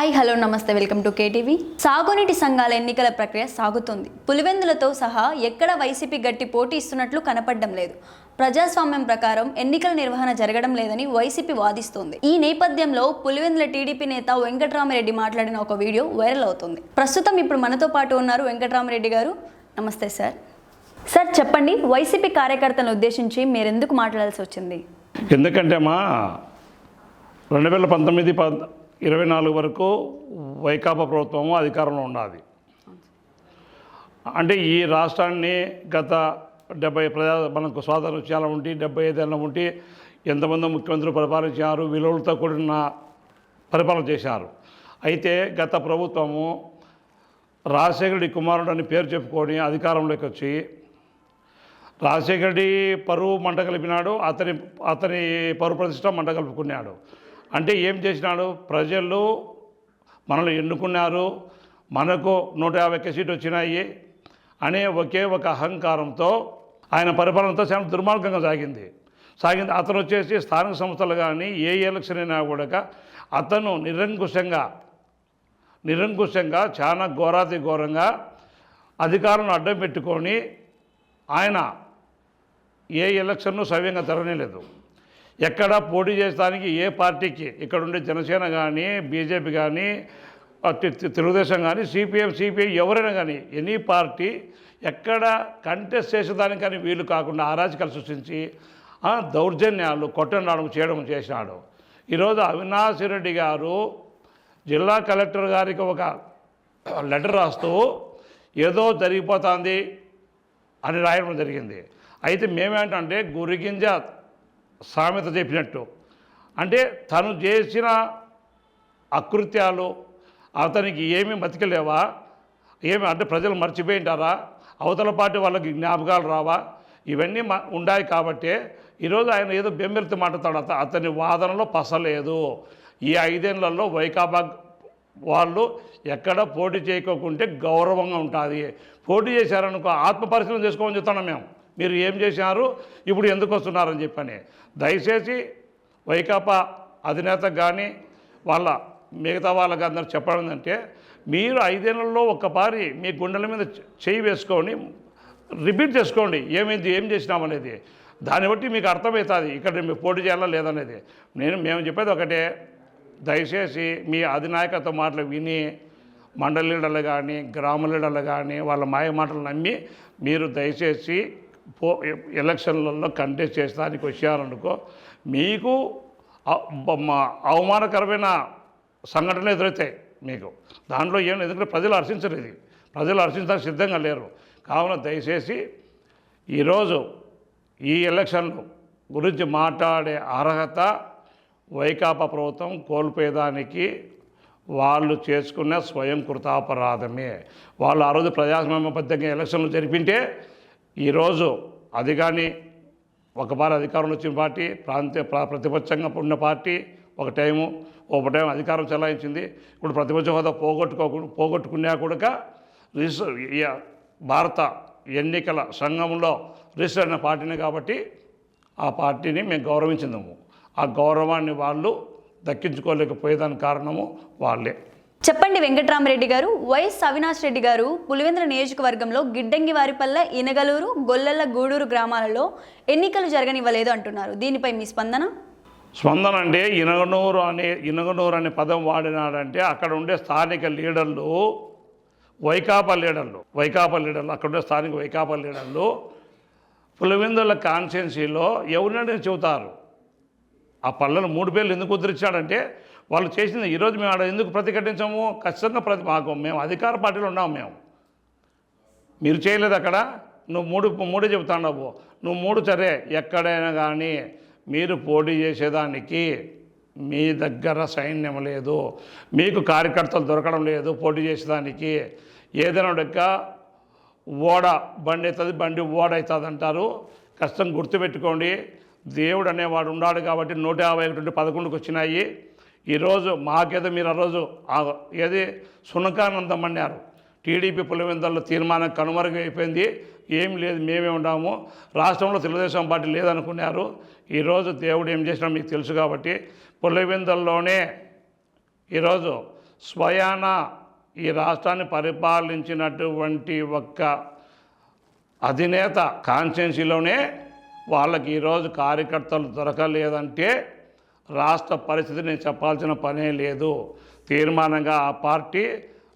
Hi hello నమస్తే welcome to KTV సాగునీటి సంఘాల ఎన్నికల ప్రక్రియ సాగుతోంది. పులివెందులతో సహా ఎక్కడ వైసీపీ గట్టి పోటీ ఇస్తున్నట్లు కనపడడం లేదు. ప్రజాస్వామ్యం ప్రకారం ఎన్నికల నిర్వహణ జరగడం లేదని వైసీపీ వాదిస్తోంది. ఈ నేపథ్యంలో పులివెందుల టీడీపీ నేత వెంకట్రామరెడ్డి మాట్లాడిన ఒక వీడియో వైరల్ అవుతుంది. ప్రస్తుతం ఇప్పుడు మనతో పాటు ఉన్నారు వెంకట్రామరెడ్డి గారు. నమస్తే సార్. సార్ చెప్పండి వైసీపీ కార్యకర్తలను ఉద్దేశించి మీరెందుకు మాట్లాడాల్సి వచ్చింది? ఎందుకంటే మా రెండు వేల పంతొమ్మిది ఇరవై నాలుగు వరకు వైకాపా ప్రభుత్వము అధికారంలో ఉన్నది. అంటే ఈ రాష్ట్రాన్ని గత డెబ్బై ప్రజా మనకు స్వాతంత్రం వచ్చేలా ఉంటే డెబ్బై ఐదేళ్ళ ఉంటే ఎంతమంది ముఖ్యమంత్రులు పరిపాలించారు విలువలతో కూడిన పరిపాలన చేశారు. అయితే గత ప్రభుత్వము రాజశేఖరుడి కుమారుడు అని పేరు చెప్పుకొని అధికారంలోకి వచ్చి రాజశేఖరుడి పరువు మంట కలిపినాడు అతని అతని పరువు ప్రతిష్ట మంట కలుపుకున్నాడు. అంటే ఏం చేసినాడు? ప్రజలు మనల్ని ఎన్నుకున్నారు. మనకు నూట యాభై ఒక్క సీట్లు వచ్చినాయి అనే ఒకే ఒక అహంకారంతో ఆయన పరిపాలనతో చాలా దుర్మార్గంగా సాగింది. సాగింది. అతను వచ్చేసి స్థానిక సంస్థలు కానీ ఏ ఎలక్షన్ అయినా కూడా అతను నిరంకుశంగా నిరంకుశంగా చాలా ఘోరాతి ఘోరంగా అధికారులను అడ్డం పెట్టుకొని ఆయన ఏ ఎలక్షన్ను సవ్యంగా జరగలేదు ఎక్కడ పోటీ చేయడానికి ఏ పార్టీకి? ఇక్కడ ఉండే జనసేన కానీ బీజేపీ కానీ తెలుగుదేశం కానీ సిపిఎం సిపిఐ ఎవరైనా కానీ ఎనీ పార్టీ ఎక్కడ కంటెస్ట్ చేసేదానికి కానీ వీలు కాకుండా అరాజకాలు సృష్టించి దౌర్జన్యాలు కొట్టడం చేయడం చేసినాడు. ఈరోజు అవినాష్ రెడ్డి గారు జిల్లా కలెక్టర్ గారికి ఒక లెటర్ రాస్తూ ఏదో జరిగిపోతుంది అని రాయడం జరిగింది. అయితే మేమేంటంటే గురిగింజ సామెత చెప్పినట్టు. అంటే తను చేసిన అకృత్యాలు అతనికి ఏమీ బతికలేవా? ఏమి అంటే ప్రజలు మర్చిపోయింటారా? అవతల పార్టీ వాళ్ళకి జ్ఞాపకాలు రావా? ఇవన్నీ ఉన్నాయి కాబట్టే ఈరోజు ఆయన ఏదో బెంబెరితి మాట్లాడతాడు. అత అతని వాదనలో పసలేదు. ఈ ఐదేళ్ళలో వైకాపా వాళ్ళు ఎక్కడ పోటీ చేయకోకుంటే గౌరవంగా ఉంటుంది. పోటీ చేశారనుకో ఆత్మ పరిశీలన చేసుకోమని చెప్తున్నాం మేము. మీరు ఏం చేశారు? ఇప్పుడు ఎందుకు వస్తున్నారని చెప్పని. దయచేసి వైకాపా అధినేత కానీ వాళ్ళ మిగతా వాళ్ళకి అందరూ చెప్పడం అంటే మీరు ఐదేళ్ళలో ఒక్కపారి మీ గుండెల మీద చేయి వేసుకొని రిపీట్ చేసుకోండి ఏమైంది ఏం చేసినామనేది దాన్ని బట్టి మీకు అర్థమవుతుంది ఇక్కడ మీరు పోటీ చేయాలా లేదనేది నేను మేము చెప్పేది ఒకటే దయచేసి మీ అధినాయకత్వ మాటలు విని మండల లీడర్లు కానీ గ్రామ లీడర్లు కానీ వాళ్ళ మాయ మాటలు నమ్మి మీరు దయచేసి పో ఎలక్షన్లలో కంటెస్ట్ చేసడానికి వచ్చారనుకో మీకు మా అవమానకరమైన సంఘటనలు ఎదురవుతాయి మీకు. దాంట్లో ఏం ఎందుకంటే ప్రజలు హర్షించరు ఇది. ప్రజలు హర్షించడానికి సిద్ధంగా లేరు. కావున దయచేసి ఈరోజు ఈ ఎలక్షన్లు గురించి మాట్లాడే అర్హత వైకాపా ప్రభుత్వం కోల్పోయేదానికి వాళ్ళు చేసుకున్న స్వయం కృతాపరాధమే. వాళ్ళు ఆ రోజు ప్రజాస్వామ్యబద్ధంగా ఎలక్షన్లు జరిపింటే ఈరోజు అది కానీ ఒక పారి అధికారంలో వచ్చిన పార్టీ ప్రాంతీయ ప్రతిపక్షంగా ఉన్న పార్టీ ఒక టైము ఒక టైం అధికారం చెలాయించింది. ఇప్పుడు ప్రతిపక్ష హోదా పోగొట్టుకోకుండా పోగొట్టుకున్నా కూడా భారత ఎన్నికల సంఘంలో రిజిస్టర్ అయిన పార్టీనే కాబట్టి ఆ పార్టీని మేము గౌరవించినాము. ఆ గౌరవాన్ని వాళ్ళు దక్కించుకోలేకపోయేదానికి కారణము వాళ్ళే. చెప్పండి వెంకట్రామరెడ్డి గారు. వైఎస్ అవినాష్ రెడ్డి గారు పులివెందుల నియోజకవర్గంలో గిడ్డంగి వారిపల్లె ఇనగలూరు గొల్లెల గూడూరు గ్రామాలలో ఎన్నికలు జరగనివ్వలేదు అంటున్నారు. దీనిపై మీ స్పందన? స్పందన అంటే ఇనగనూరు అనే ఇనగనూరు అనే పదం వాడినాడంటే అక్కడ ఉండే స్థానిక లీడర్లు వైకాపా లీడర్లు వైకాపా లీడర్లు అక్కడ ఉండే స్థానిక వైకాపా లీడర్లు పులివెందుల కాన్స్టిట్యున్సీలో ఎవరినైనా చెబుతారు. ఆ పళ్ళను మూడు పేర్లు ఎందుకు ఉద్ధరించాడంటే వాళ్ళు చేసింది ఈరోజు మేము ఆడ ఎందుకు ప్రతిఘటించాము? ఖచ్చితంగా ప్రతి మాకు మేము అధికార పార్టీలో ఉన్నాము మేము. మీరు చేయలేదు అక్కడ? నువ్వు మూడు మూడే చెబుతాండవు నువ్వు మూడు సరే. ఎక్కడైనా కానీ మీరు పోటీ చేసేదానికి మీ దగ్గర సైన్యం లేదు. మీకు కార్యకర్తలు దొరకడం లేదు పోటీ చేసేదానికి. ఏదైనా ఒక ఓడ బండి అవుతుంది బండి ఓడ అవుతుంది అంటారు. కష్టం గుర్తుపెట్టుకోండి. దేవుడు అనేవాడు ఉన్నాడు కాబట్టి నూట యాభై ఒకటి నుండి పదకొండుకి వచ్చినాయి. ఈరోజు మాకేదో మీరు ఆ రోజు ఆ- ఏది సునకానందం అన్నారు. టీడీపీ పులివెందల్లో తీర్మానం కనుమరుగైపోయింది. ఏం లేదు మేమే ఉన్నాము. రాష్ట్రంలో తెలుగుదేశం పార్టీ లేదనుకున్నారు. ఈరోజు దేవుడు ఏం చేసినా మీకు తెలుసు కాబట్టి పులివెందల్లోనే ఈరోజు స్వయాన ఈ రాష్ట్రాన్ని పరిపాలించినటువంటి ఒక్క అధినేత కాన్స్టిట్యున్సీలోనే వాళ్ళకి ఈరోజు కార్యకర్తలు దొరకలేదంటే రాష్ట్ర పరిస్థితి నేను చెప్పాల్సిన పనే లేదు. తీర్మానంగా ఆ పార్టీ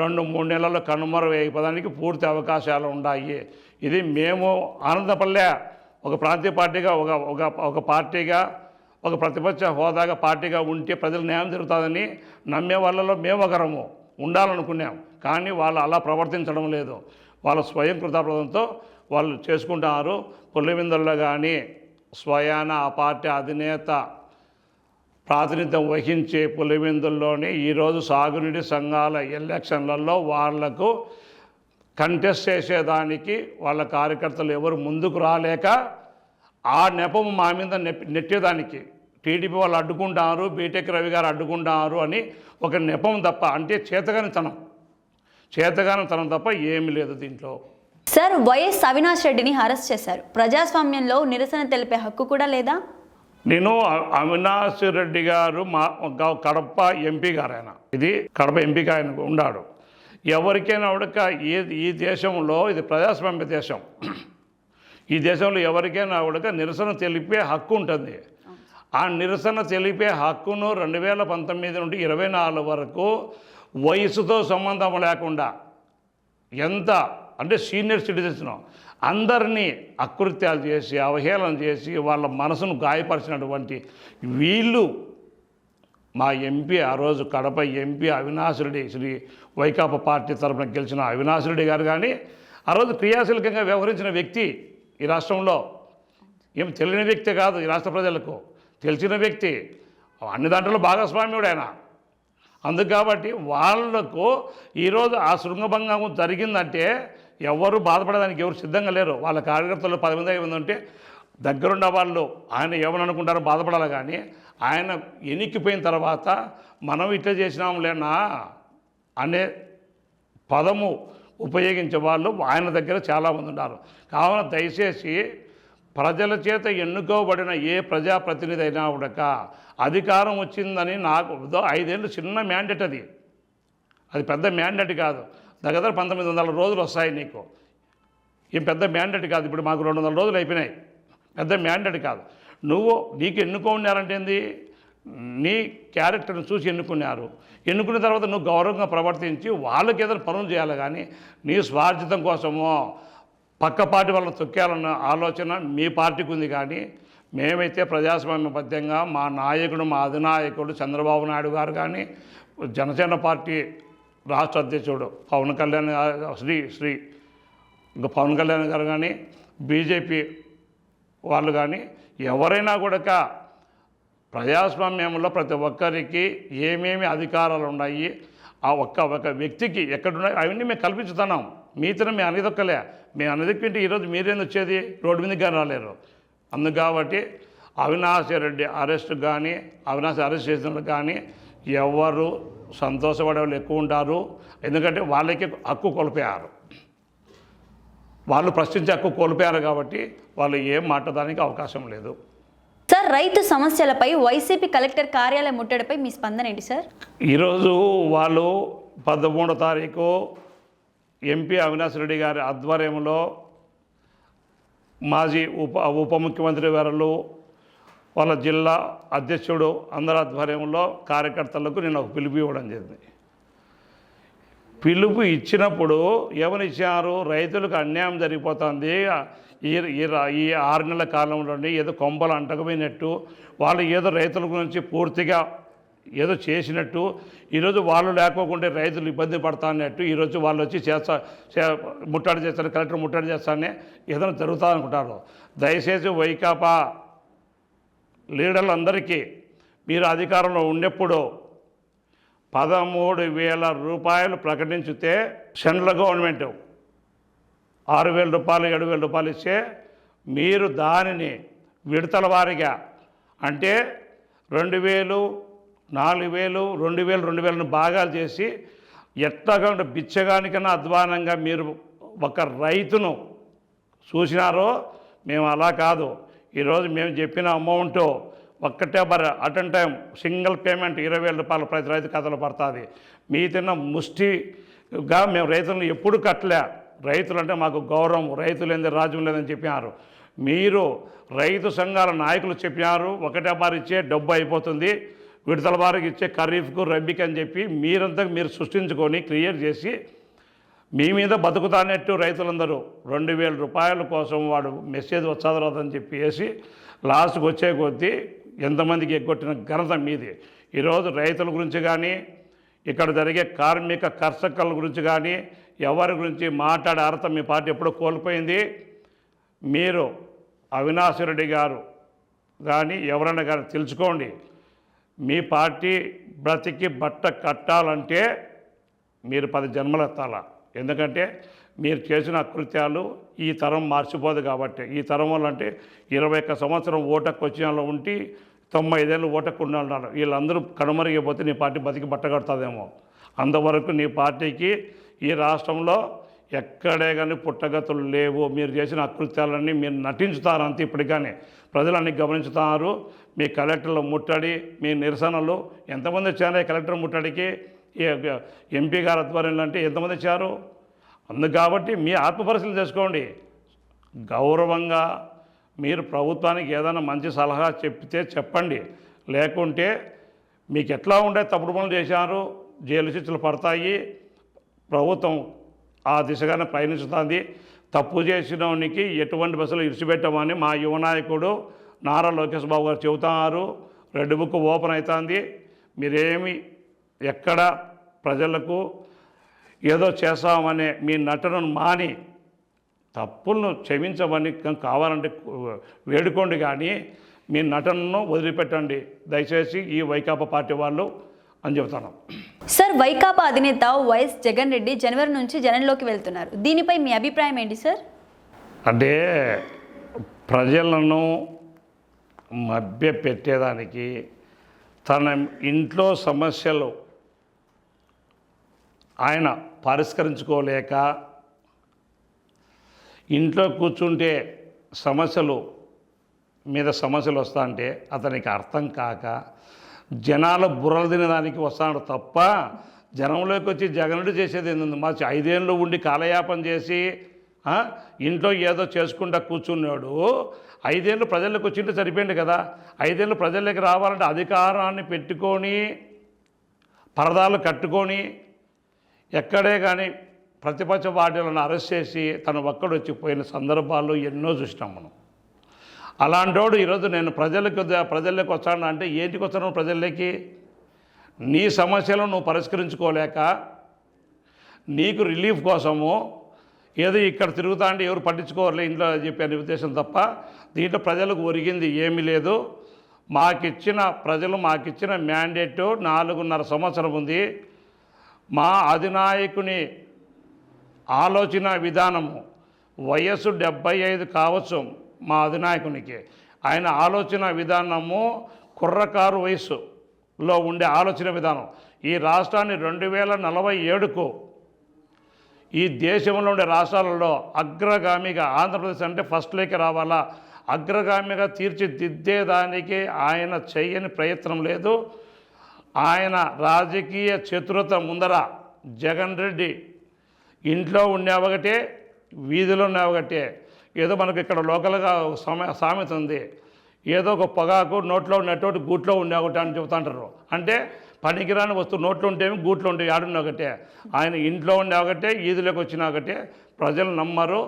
రెండు మూడు నెలల్లో కనుమరు వేయపదానికి పూర్తి అవకాశాలు ఉన్నాయి. ఇది మేము ఆనందపల్లె ఒక ప్రాంతీయ పార్టీగా ఒక ఒక ఒక పార్టీగా ఒక ప్రతిపక్ష హోదాగా పార్టీగా ఉంటే ప్రజలు న్యాయం జరుగుతుందని నమ్మే వాళ్ళలో మేము ఒకరము ఉండాలనుకున్నాం. కానీ వాళ్ళు అలా ప్రవర్తించడం లేదు. వాళ్ళ స్వయం కృతాప్రదంతో వాళ్ళు చేసుకుంటున్నారు పులివిందుల్లో కానీ స్వయాన ఆ పార్టీ అధినేత ప్రాతినిధ్యం వహించే పులివెందుల్లోని ఈరోజు సాగునీటి సంఘాల ఎలక్షన్లలో వాళ్ళకు కంటెస్ట్ చేసేదానికి వాళ్ళ కార్యకర్తలు ఎవరు ముందుకు రాలేక ఆ నెపము మా మీద నెట్టేదానికి. టీడీపీ వాళ్ళు అడ్డుకుంటారు బీటెక్ రవి గారు అడ్డుకుంటారు అని ఒక నెపం తప్ప అంటే చేతగానితనం. చేతగానితనం తప్ప ఏమీ లేదు దీంట్లో. సార్ వైఎస్ అవినాష్ రెడ్డిని అరెస్ట్ చేశారు. ప్రజాస్వామ్యంలో నిరసన తెలిపే హక్కు కూడా లేదా? నేను అవినాష్ రెడ్డి గారు మా కడప ఎంపీ గారు ఆయన ఇది కడప ఎంపీగా ఆయన ఉన్నాడు ఎవరికైనా ఉడక ఈ ఈ దేశంలో ఇది ప్రజాస్వామ్య దేశం. ఈ దేశంలో ఎవరికైనా ఉడక నిరసన తెలిపే హక్కు ఉంటుంది. ఆ నిరసన తెలిపే హక్కును రెండు వేల పంతొమ్మిది నుండి ఇరవై నాలుగు వరకు వయసుతో సంబంధం లేకుండా ఎంత అంటే సీనియర్ సిటిజన్స్ను అందరినీ అకృత్యాలు చేసి అవహేళన చేసి వాళ్ళ మనసును గాయపరిచినటువంటి వీళ్ళు మా ఎంపీ ఆ రోజు కడప ఎంపీ అవినాష్ శ్రీ వైకాపా పార్టీ తరఫున గెలిచిన అవినాష్ గారు కానీ ఆ రోజు క్రియాశీలకంగా వ్యవహరించిన వ్యక్తి ఈ రాష్ట్రంలో ఏం తెలియని వ్యక్తి కాదు ఈ రాష్ట్ర ప్రజలకు. తెలిసిన వ్యక్తి అన్ని దాంట్లో భాగస్వామ్యుడు ఆయన. అందుకు కాబట్టి వాళ్ళకు ఈరోజు ఆ శృంగభంగం జరిగిందంటే ఎవరు బాధపడడానికి ఎవరు సిద్ధంగా లేరు. వాళ్ళ కార్యకర్తలు పది మంది ఐదు మంది ఉంటే దగ్గరున్న వాళ్ళు ఆయన ఏమని బాధపడాలి కానీ ఆయన ఎనిక్కిపోయిన తర్వాత మనం ఇట్లా చేసినాం లేనా అనే పదము ఉపయోగించే వాళ్ళు ఆయన దగ్గర చాలామంది ఉన్నారు. కావున దయచేసి ప్రజల చేత ఎన్నుకోబడిన ఏ ప్రజాప్రతినిధి అయినా ఉడక అధికారం వచ్చిందని నాకు ఐదేళ్ళు చిన్న మ్యాండేట్ అది. అది పెద్ద మ్యాండేట్ కాదు. దగ్గర పంతొమ్మిది వందల రోజులు వస్తాయి నీకు. ఏం పెద్ద మ్యాండేట్ కాదు ఇప్పుడు మాకు రెండు వందల రోజులు అయిపోయినాయి. పెద్ద మ్యాండేట్ కాదు. నువ్వు నీకు ఎన్నుకున్నారంటే ఏంది? నీ క్యారెక్టర్ని చూసి ఎన్నుకున్నారు. ఎన్నుకున్న తర్వాత నువ్వు గౌరవంగా ప్రవర్తించి వాళ్ళకి ఏదైనా పనులు చేయాలి కానీ నీ స్వార్థితం కోసమో పక్క పార్టీ వాళ్ళని తొక్కేయాలన్న ఆలోచన మీ పార్టీకి ఉంది కానీ మేమైతే ప్రజాస్వామ్యబద్ధంగా మా నాయకుడు మా అధినాయకుడు చంద్రబాబు నాయుడు గారు కానీ జనసేన పార్టీ రాష్ట్ర అధ్యక్షుడు పవన్ కళ్యాణ్ గారు- శ్రీ శ్రీ ఇంకా పవన్ కళ్యాణ్ గారు కానీ బీజేపీ వాళ్ళు కానీ ఎవరైనా కూడా ప్రజాస్వామ్యంలో ప్రతి ఒక్కరికి ఏమేమి అధికారాలు ఉన్నాయి ఆ ఒక్క ఒక వ్యక్తికి ఎక్కడున్నాయి అవన్నీ మేము కల్పించుతున్నాం. మీతో మేము అనేదొక్కలే మేము అనేదొక్కింటే ఈరోజు మీరేం వచ్చేది? రోడ్డు మీదకి కానీ రాలేరు. అందుకాబట్టి కాబట్టి రెడ్డి అరెస్ట్ కానీ అవినాశ్ అరెస్ట్ చేసిన కానీ ఎవరు సంతోషపడే వాళ్ళు ఎక్కువ ఉంటారు. ఎందుకంటే వాళ్ళకి హక్కు కోల్పోయారు. వాళ్ళు ప్రశ్నించే హక్కు కోల్పోయారు కాబట్టి వాళ్ళు ఏం మాట్లాడడానికి అవకాశం లేదు. సార్ రైతు సమస్యలపై వైసీపీ కలెక్టర్ కార్యాలయ ముట్టడిపై మీ స్పందన ఏంటి సార్? ఈరోజు వాళ్ళు పదమూడో తారీఖు ఎంపీ అవినాష్ రెడ్డి గారి ఆధ్వర్యంలో మాజీ ఉప ఉప ముఖ్యమంత్రి గారు వాళ్ళ జిల్లా అధ్యక్షుడు అందరి ఆధ్వర్యంలో కార్యకర్తలకు నేను ఒక పిలుపు ఇవ్వడం జరిగింది. పిలుపు ఇచ్చినప్పుడు ఏమనిచ్చారు? రైతులకు అన్యాయం జరిగిపోతుంది. ఈ ఈ ఆరు నెలల కాలంలోని ఏదో కొంపలు అంటకపోయినట్టు వాళ్ళు ఏదో రైతుల గురించి పూర్తిగా ఏదో చేసినట్టు ఈరోజు వాళ్ళు లేకోకుంటే రైతులు ఇబ్బంది పడతా అన్నట్టు ఈరోజు వాళ్ళు వచ్చి చేస్తా చే- ముట్టడి చేస్తారు కలెక్టర్ ముట్టడి చేస్తానే ఏదైనా జరుగుతా అనుకుంటారు దయచేసి వైకాపా లీడర్లందరికీ మీరు అధికారంలో ఉన్నప్పుడు పదమూడు వేల రూపాయలు ప్రకటించితే సెంట్రల్ గవర్నమెంట్ ఆరు వేల రూపాయలు ఏడు వేల రూపాయలు ఇస్తే మీరు దానిని విడతల వారిగా అంటే రెండు వేలు నాలుగు వేలు రెండు వేలు రెండు వేలను భాగాలు చేసి ఎట్లాగా బిచ్చగానికన్నా అధ్వానంగా మీరు ఒక రైతును చూసినారో మేము అలా కాదు. ఈరోజు మేము చెప్పిన అమౌంట్ ఒక్కటే బర at and time single payment ఇరవై వేల రూపాయలు ప్రతి రైతు ఖాతాలో పడుతుంది. మీ తిన్న ముష్టిగా మేము రైతులను ఎప్పుడు కట్టలే. రైతులు అంటే మాకు గౌరవం రైతులు ఏంది రాజ్యం లేదని చెప్పినారు. మీరు రైతు సంఘాల నాయకులు చెప్పినారు ఒకటే బారి ఇచ్చే డబ్బు అయిపోతుంది విడతల బారికి ఇచ్చే ఖరీఫ్కు రబ్బీకి అని చెప్పి మీరంతా మీరు సృష్టించుకొని క్రియేట్ చేసి మీ మీద బతుకుతానట్టు రైతులందరూ రెండు వేల రూపాయల కోసం వాడు మెసేజ్ వచ్చదరదని చెప్పేసి లాస్ట్కి వచ్చే కొద్దీ ఎంతమందికి ఎగ్గొట్టిన ఘనత మీది. ఈరోజు రైతుల గురించి కానీ ఇక్కడ జరిగే కార్మిక కర్షకుల గురించి కానీ ఎవరి గురించి మాట్లాడే అర్హత మీ పార్టీ ఎప్పుడో కోల్పోయింది. మీరు అవినాష్ రెడ్డి గారు కానీ ఎవరైనా కానీ తెలుసుకోండి. మీ పార్టీ బ్రతికి బట్ట కట్టాలంటే మీరు పది జన్మలు ఎత్తాలా ఎందుకంటే మీరు చేసిన అకృత్యాలు ఈ తరం మార్చిపోదు కాబట్టి. ఈ తరం వల్ల అంటే ఇరవై ఒక్క సంవత్సరం ఓటకు వచ్చిన ఉంటే ఉండి తొంభై ఐదేళ్ళు ఓటకు ఉండాలన్నారు ఉన్నారు. వీళ్ళందరూ కనుమరిగిపోతే నీ పార్టీ బతికి బట్టగడుతుందేమో. అంతవరకు నీ పార్టీకి ఈ రాష్ట్రంలో ఎక్కడే కానీ పుట్టగతులు లేవు. మీరు చేసిన అకృత్యాలన్నీ మీరు నటించుతారు అంతే ఇప్పటికనే. ప్రజలన్నీ గమనించుతారు. మీ కలెక్టర్లు ముట్టడి మీ నిరసనలు ఎంతమంది వచ్చారు ఈ కలెక్టర్ ముట్టడికి ఎంపీ గారి ఆధ్వర్యంలో అంటే ఎంతమంది వచ్చారు? అందు కాబట్టి మీ ఆత్మపరిశీలన చేసుకోండి. గౌరవంగా మీరు ప్రభుత్వానికి ఏదైనా మంచి సలహా చెప్తే చెప్పండి. లేకుంటే మీకు ఎట్లా ఉండే తప్పుడు పనులు చేశారు? జైలు శిక్షలు పడతాయి. ప్రభుత్వం ఆ దిశగానే ప్రయాణిస్తుంది. తప్పు చేసినోనికి ఎటువంటి బస్సులు ఇడిచిపెట్టమని మా యువ నాయకుడు నారా లోకేష్ బాబు గారు చెబుతున్నారు రెడ్ బుక్ ఓపెన్ అవుతుంది. మీరేమి ఎక్కడ ప్రజలకు ఏదో చేస్తామనే మీ నటనను మాని తప్పులను క్షమించమని కావాలంటే వేడుకోండి కానీ మీ నటనను వదిలిపెట్టండి. దయచేసి ఈ వైకాపా పార్టీ వాళ్ళు అని చెబుతాను సార్ వైకాపా అధినేత వైఎస్ జగన్ రెడ్డి జనవరి నుంచి జనంలోకి వెళ్తున్నారు. దీనిపై మీ అభిప్రాయం ఏంటి సార్? అంటే ప్రజలను మభ్య పెట్టేదానికి తన ఇంట్లో సమస్యలు ఆయన పరిష్కరించుకోలేక ఇంట్లో కూర్చుంటే సమస్యలు మీద సమస్యలు వస్తా అంటే అతనికి అర్థం కాక జనాలు బుర్రలు తినడానికి వస్తాడు తప్ప జనంలోకి వచ్చి జగనుడు చేసేది ఏంటంది మా ఐదేళ్ళు ఉండి కాలయాపన చేసి ఇంట్లో ఏదో చేసుకుంటా కూర్చున్నాడు. ఐదేళ్ళు ప్రజల్లోకి వచ్చింటే సరిపోయింది కదా. ఐదేళ్ళు ప్రజల్లోకి రావాలంటే అధికారాన్ని పెట్టుకొని పరదాలు కట్టుకొని ఎక్కడే కానీ ప్రతిపక్ష పార్టీలను అరెస్ట్ చేసి తను ఒక్కడుచ్చి పోయిన సందర్భాలు ఎన్నో చూసినాం మనం. అలాంటోడు ఈరోజు నేను ప్రజలకు ప్రజల్లోకి వస్తాను అంటే ఏంటికి వస్తాను ప్రజల్లోకి? నీ సమస్యలను నువ్వు పరిష్కరించుకోలేక నీకు రిలీఫ్ కోసము ఏదో ఇక్కడ తిరుగుతా అంటే ఎవరు పట్టించుకోవాలి ఇంట్లో చెప్పే ఉద్దేశం తప్ప దీంట్లో ప్రజలకు ఒరిగింది ఏమీ లేదు. మాకిచ్చిన ప్రజలు మాకిచ్చిన మ్యాండేట్ నాలుగున్నర సంవత్సరం ఉంది. మా అధినాయకుని ఆలోచన విధానము వయస్సు డెబ్బై ఐదు కావచ్చు మా అధినాయకునికి. ఆయన ఆలోచన విధానము కుర్రకారు వయస్సులో ఉండే ఆలోచన విధానం. ఈ రాష్ట్రాన్ని రెండు వేల నలభై ఏడుకు ఈ దేశంలో ఉండే రాష్ట్రాలలో అగ్రగామిగా ఆంధ్రప్రదేశ్ అంటే ఫస్ట్లోకి రావాలా? అగ్రగామిగా తీర్చిదిద్దేదానికి ఆయన చేయని ప్రయత్నం లేదు. ఆయన రాజకీయ చతురత ముందర జగన్ రెడ్డి ఇంట్లో ఉండే ఒకటే వీధిలో ఉండే ఒకటే ఏదో మనకు ఇక్కడ లోకల్గా ఒక సామె సామెత ఉంది. ఏదో ఒక పొగాకు నోట్లో ఉన్నటువంటి గూట్లో ఉండే ఒకటి అని చెబుతుంటారు. అంటే పనికిరాని వస్తువు నోట్లో ఉంటేమి గూట్లో ఉంటే ఆడున్న ఒకటే. ఆయన ఇంట్లో ఉండే ఒకటే ఈదులోకి వచ్చినా ఒకటే. ప్రజలు నమ్మరు.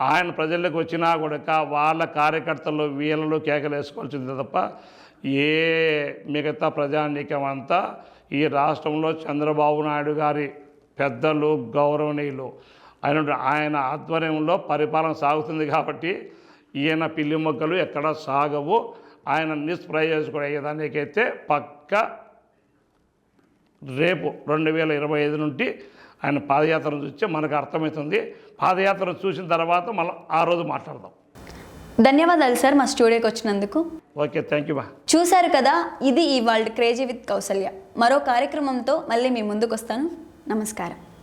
ఆయన ప్రజల్లోకి వచ్చినా కూడా వాళ్ళ కార్యకర్తలు వీళ్ళలో కేకలు వేసుకోవాల్సిందే తప్ప ఏ మిగతా ప్రజానీకం అంతా ఈ రాష్ట్రంలో చంద్రబాబు నాయుడు గారి పెద్దలు గౌరవనీయులు. ఆయన ఆయన ఆధ్వర్యంలో పరిపాలన సాగుతుంది కాబట్టి ఈయన పిల్లి మొక్కలు ఎక్కడ సాగవు. ఆయన నిష్ప్రయోజకుడు అయ్యేదానికైతే పక్క రేపు రెండు వేల ఇరవై ఐదు నుండి ఆయన పాదయాత్రను చూస్తే మనకు అర్థమవుతుంది. పాదయాత్ర చూసిన తర్వాత మళ్ళీ ఆ రోజు మాట్లాడదాం. ధన్యవాదాలు సార్ మా స్టూడియోకి వచ్చినందుకు. ఓకే థ్యాంక్ యూ చూశారు కదా ఇది ఈ వరల్డ్ క్రేజీ విత్ కౌసల్య. మరో కార్యక్రమంతో మళ్ళీ మీ ముందుకు వస్తాను నమస్కారం.